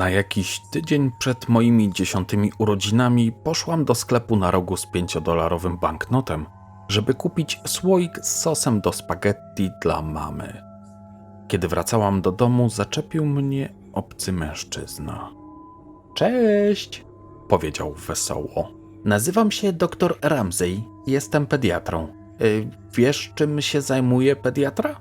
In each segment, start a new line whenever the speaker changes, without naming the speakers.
Na jakiś tydzień przed moimi dziesiątymi urodzinami poszłam do sklepu na rogu z pięciodolarowym banknotem, żeby kupić słoik z sosem do spaghetti dla mamy. Kiedy wracałam do domu, zaczepił mnie obcy mężczyzna. Cześć, powiedział wesoło. Nazywam się dr Ramsey, jestem pediatrą. Y, wiesz, czym się zajmuje pediatra?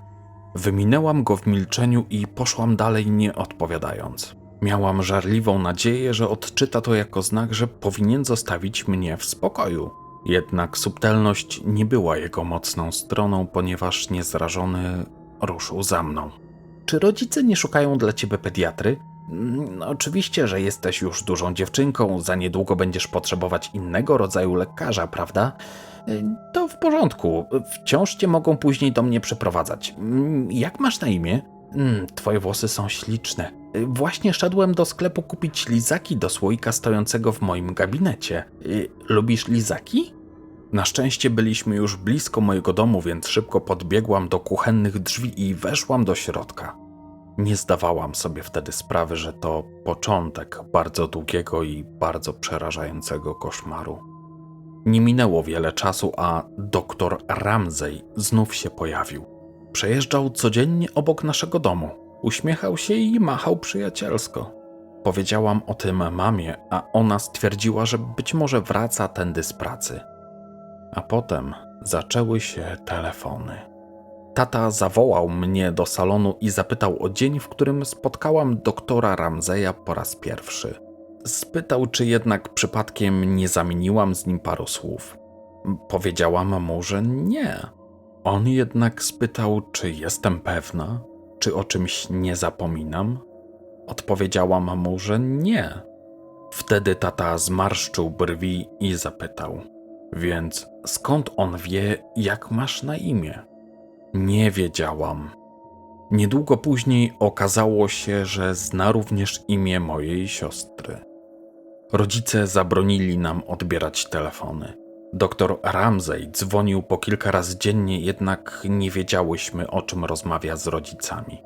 Wyminęłam go w milczeniu i poszłam dalej, nie odpowiadając. Miałam żarliwą nadzieję, że odczyta to jako znak, że powinien zostawić mnie w spokoju. Jednak subtelność nie była jego mocną stroną, ponieważ niezrażony ruszył za mną. Czy rodzice nie szukają dla ciebie pediatry? Mm, Oczywiście, że jesteś już dużą dziewczynką, za niedługo będziesz potrzebować innego rodzaju lekarza, prawda? Y, To w porządku, wciąż cię mogą później do mnie przeprowadzać. Mm, Jak masz na imię? Mm, Twoje włosy są śliczne. Właśnie szedłem do sklepu kupić lizaki do słoika stojącego w moim gabinecie. Y, Lubisz lizaki? Na szczęście byliśmy już blisko mojego domu, więc szybko podbiegłam do kuchennych drzwi i weszłam do środka. Nie zdawałam sobie wtedy sprawy, że to początek bardzo długiego i bardzo przerażającego koszmaru. Nie minęło wiele czasu, a doktor Ramsey znów się pojawił. Przejeżdżał codziennie obok naszego domu. Uśmiechał się i machał przyjacielsko. Powiedziałam o tym mamie, a ona stwierdziła, że być może wraca tędy z pracy. A potem zaczęły się telefony. Tata zawołał mnie do salonu i zapytał o dzień, w którym spotkałam doktora Ramseya po raz pierwszy. Spytał, czy jednak przypadkiem nie zamieniłam z nim paru słów. Powiedziałam mu, że nie. On jednak spytał, czy jestem pewna, czy o czymś nie zapominam. Odpowiedziałam mu, że nie. Wtedy tata zmarszczył brwi i zapytał: Więc skąd on wie, jak masz na imię? Nie wiedziałam. Niedługo później okazało się, że zna również imię mojej siostry. Rodzice zabronili nam odbierać telefony. Doktor Ramsey dzwonił po kilka razy dziennie, jednak nie wiedziałyśmy, o czym rozmawia z rodzicami.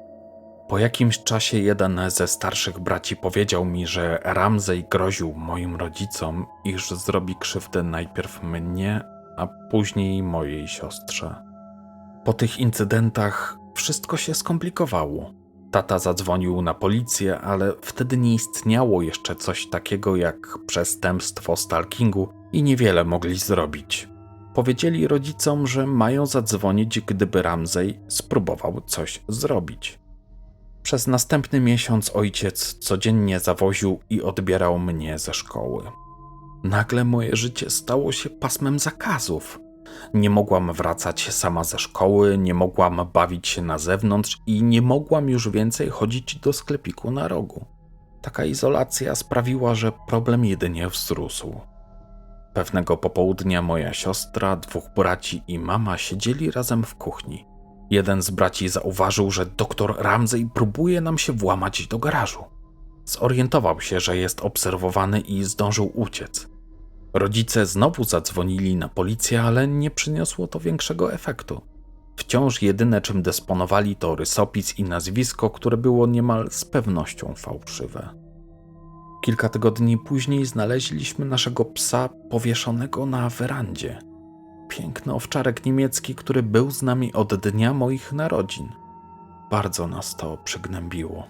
Po jakimś czasie jeden ze starszych braci powiedział mi, że Ramsey groził moim rodzicom, iż zrobi krzywdę najpierw mnie, a później mojej siostrze. Po tych incydentach wszystko się skomplikowało. Tata zadzwonił na policję, ale wtedy nie istniało jeszcze coś takiego jak przestępstwo stalkingu i niewiele mogli zrobić. Powiedzieli rodzicom, że mają zadzwonić, gdyby Ramsey spróbował coś zrobić. Przez następny miesiąc ojciec codziennie zawoził i odbierał mnie ze szkoły. Nagle moje życie stało się pasmem zakazów. Nie mogłam wracać sama ze szkoły, nie mogłam bawić się na zewnątrz i nie mogłam już więcej chodzić do sklepiku na rogu. Taka izolacja sprawiła, że problem jedynie wzrósł. Pewnego popołudnia moja siostra, dwóch braci i mama siedzieli razem w kuchni. Jeden z braci zauważył, że doktor Ramsey próbuje nam się włamać do garażu. Zorientował się, że jest obserwowany i zdążył uciec. Rodzice znowu zadzwonili na policję, ale nie przyniosło to większego efektu. Wciąż jedyne czym dysponowali to rysopis i nazwisko, które było niemal z pewnością fałszywe. Kilka tygodni później znaleźliśmy naszego psa powieszonego na werandzie. Piękny owczarek niemiecki, który był z nami od dnia moich narodzin. Bardzo nas to przygnębiło.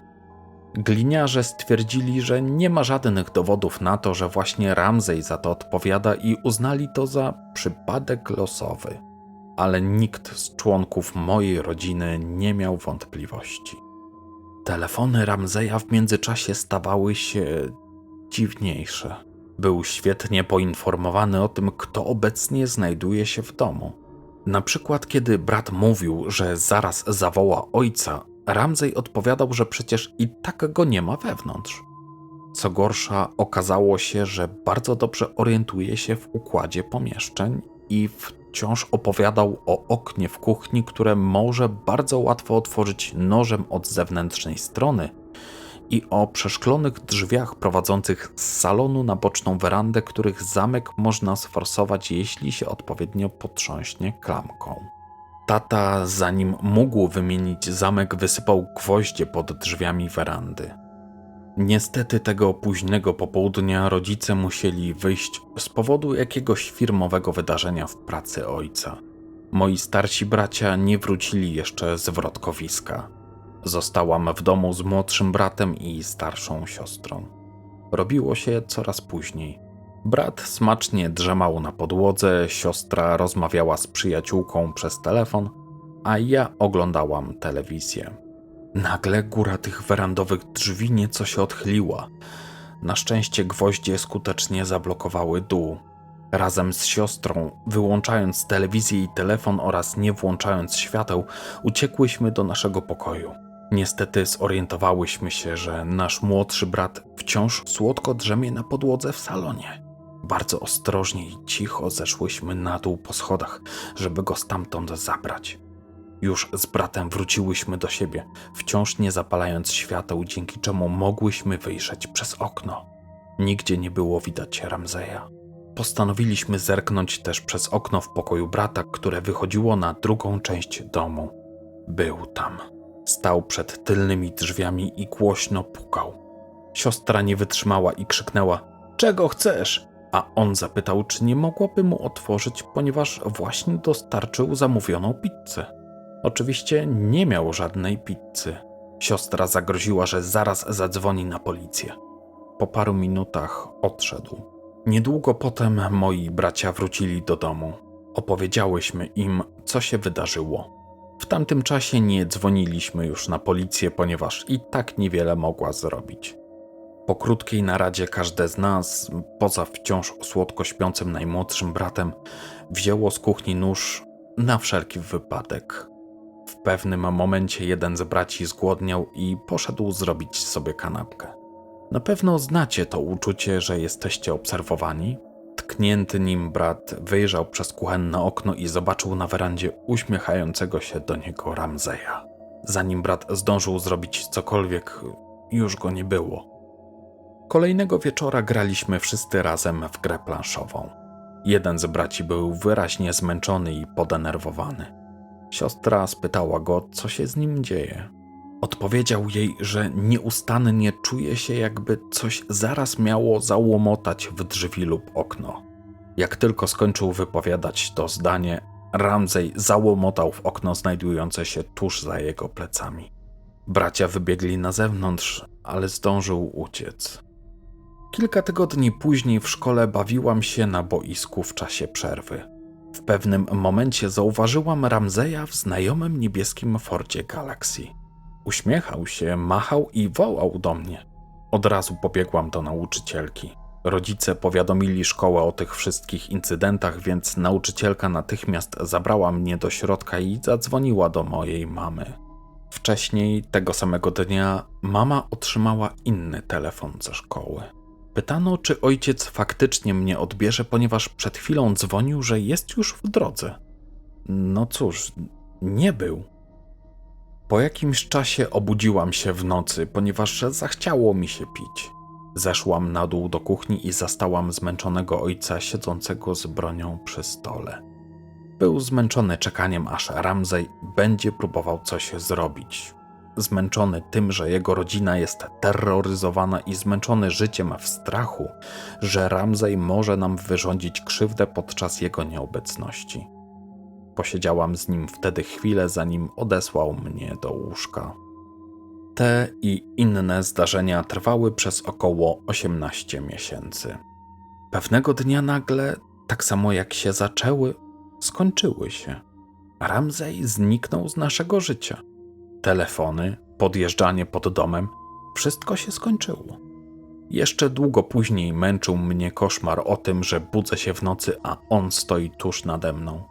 Gliniarze stwierdzili, że nie ma żadnych dowodów na to, że właśnie Ramsey za to odpowiada i uznali to za przypadek losowy. Ale nikt z członków mojej rodziny nie miał wątpliwości. Telefony Ramseya w międzyczasie stawały się dziwniejsze. Był świetnie poinformowany o tym, kto obecnie znajduje się w domu. Na przykład, kiedy brat mówił, że zaraz zawoła ojca, Ramsey odpowiadał, że przecież i tak go nie ma wewnątrz. Co gorsza, okazało się, że bardzo dobrze orientuje się w układzie pomieszczeń i wciąż opowiadał o oknie w kuchni, które może bardzo łatwo otworzyć nożem od zewnętrznej strony i o przeszklonych drzwiach prowadzących z salonu na boczną werandę, których zamek można sforsować, jeśli się odpowiednio potrząśnie klamką. Tata, zanim mógł wymienić zamek, wysypał gwoździe pod drzwiami werandy. Niestety tego późnego popołudnia rodzice musieli wyjść z powodu jakiegoś firmowego wydarzenia w pracy ojca. Moi starsi bracia nie wrócili jeszcze z wrotkowiska. Zostałam w domu z młodszym bratem i starszą siostrą. Robiło się coraz później. Brat smacznie drzemał na podłodze, siostra rozmawiała z przyjaciółką przez telefon, a ja oglądałam telewizję. Nagle góra tych werandowych drzwi nieco się odchyliła. Na szczęście gwoździe skutecznie zablokowały dół. Razem z siostrą, wyłączając telewizję i telefon oraz nie włączając świateł, uciekłyśmy do naszego pokoju. Niestety zorientowałyśmy się, że nasz młodszy brat wciąż słodko drzemie na podłodze w salonie. Bardzo ostrożnie i cicho zeszłyśmy na dół po schodach, żeby go stamtąd zabrać. Już z bratem wróciłyśmy do siebie, wciąż nie zapalając świateł, dzięki czemu mogłyśmy wyjrzeć przez okno. Nigdzie nie było widać Ramzeja. Postanowiliśmy zerknąć też przez okno w pokoju brata, które wychodziło na drugą część domu. Był tam. Stał przed tylnymi drzwiami i głośno pukał. Siostra nie wytrzymała i krzyknęła: Czego chcesz? A on zapytał, czy nie mogłaby mu otworzyć, ponieważ właśnie dostarczył zamówioną pizzę. Oczywiście nie miał żadnej pizzy. Siostra zagroziła, że zaraz zadzwoni na policję. Po paru minutach odszedł. Niedługo potem moi bracia wrócili do domu. Opowiedziałyśmy im, co się wydarzyło. W tamtym czasie nie dzwoniliśmy już na policję, ponieważ i tak niewiele mogła zrobić. Po krótkiej naradzie każde z nas, poza wciąż słodko śpiącym najmłodszym bratem, wzięło z kuchni nóż na wszelki wypadek. W pewnym momencie jeden z braci zgłodniał i poszedł zrobić sobie kanapkę. Na pewno znacie to uczucie, że jesteście obserwowani? Tknięty nim brat wyjrzał przez kuchenne okno i zobaczył na werandzie uśmiechającego się do niego Ramzeja. Zanim brat zdążył zrobić cokolwiek, już go nie było. Kolejnego wieczora graliśmy wszyscy razem w grę planszową. Jeden z braci był wyraźnie zmęczony i podenerwowany. Siostra spytała go, co się z nim dzieje. Odpowiedział jej, że nieustannie czuje się, jakby coś zaraz miało załomotać w drzwi lub okno. Jak tylko skończył wypowiadać to zdanie, Ramsey załomotał w okno znajdujące się tuż za jego plecami. Bracia wybiegli na zewnątrz, ale zdążył uciec. Kilka tygodni później w szkole bawiłam się na boisku w czasie przerwy. W pewnym momencie zauważyłam Ramzeja w znajomym niebieskim Fordzie Galaxy. Uśmiechał się, machał i wołał do mnie. Od razu pobiegłam do nauczycielki. Rodzice powiadomili szkołę o tych wszystkich incydentach, więc nauczycielka natychmiast zabrała mnie do środka i zadzwoniła do mojej mamy. Wcześniej, tego samego dnia, mama otrzymała inny telefon ze szkoły. Pytano, czy ojciec faktycznie mnie odbierze, ponieważ przed chwilą dzwonił, że jest już w drodze. No cóż, nie był. Po jakimś czasie obudziłam się w nocy, ponieważ zachciało mi się pić. Zeszłam na dół do kuchni i zastałam zmęczonego ojca siedzącego z bronią przy stole. Był zmęczony czekaniem, aż Ramsey będzie próbował coś zrobić zmęczony tym, że jego rodzina jest terroryzowana i zmęczony życiem w strachu, że Ramsey może nam wyrządzić krzywdę podczas jego nieobecności. Posiedziałam z nim wtedy chwilę, zanim odesłał mnie do łóżka. Te i inne zdarzenia trwały przez około 18 miesięcy. Pewnego dnia nagle, tak samo jak się zaczęły, skończyły się. Ramsey zniknął z naszego życia telefony, podjeżdżanie pod domem, wszystko się skończyło. Jeszcze długo później męczył mnie koszmar o tym, że budzę się w nocy, a on stoi tuż nade mną.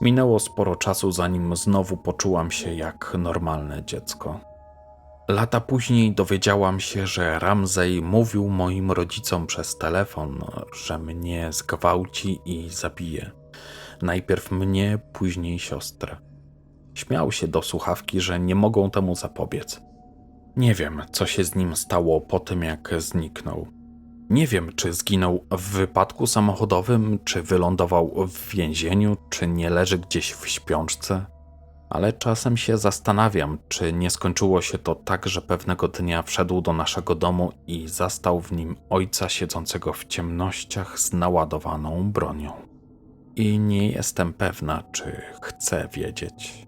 Minęło sporo czasu, zanim znowu poczułam się jak normalne dziecko. Lata później dowiedziałam się, że Ramsey mówił moim rodzicom przez telefon, że mnie zgwałci i zabije. Najpierw mnie, później siostrę. Śmiał się do słuchawki, że nie mogą temu zapobiec. Nie wiem, co się z nim stało po tym, jak zniknął. Nie wiem, czy zginął w wypadku samochodowym, czy wylądował w więzieniu, czy nie leży gdzieś w śpiączce. Ale czasem się zastanawiam, czy nie skończyło się to tak, że pewnego dnia wszedł do naszego domu i zastał w nim ojca siedzącego w ciemnościach z naładowaną bronią. I nie jestem pewna, czy chcę wiedzieć.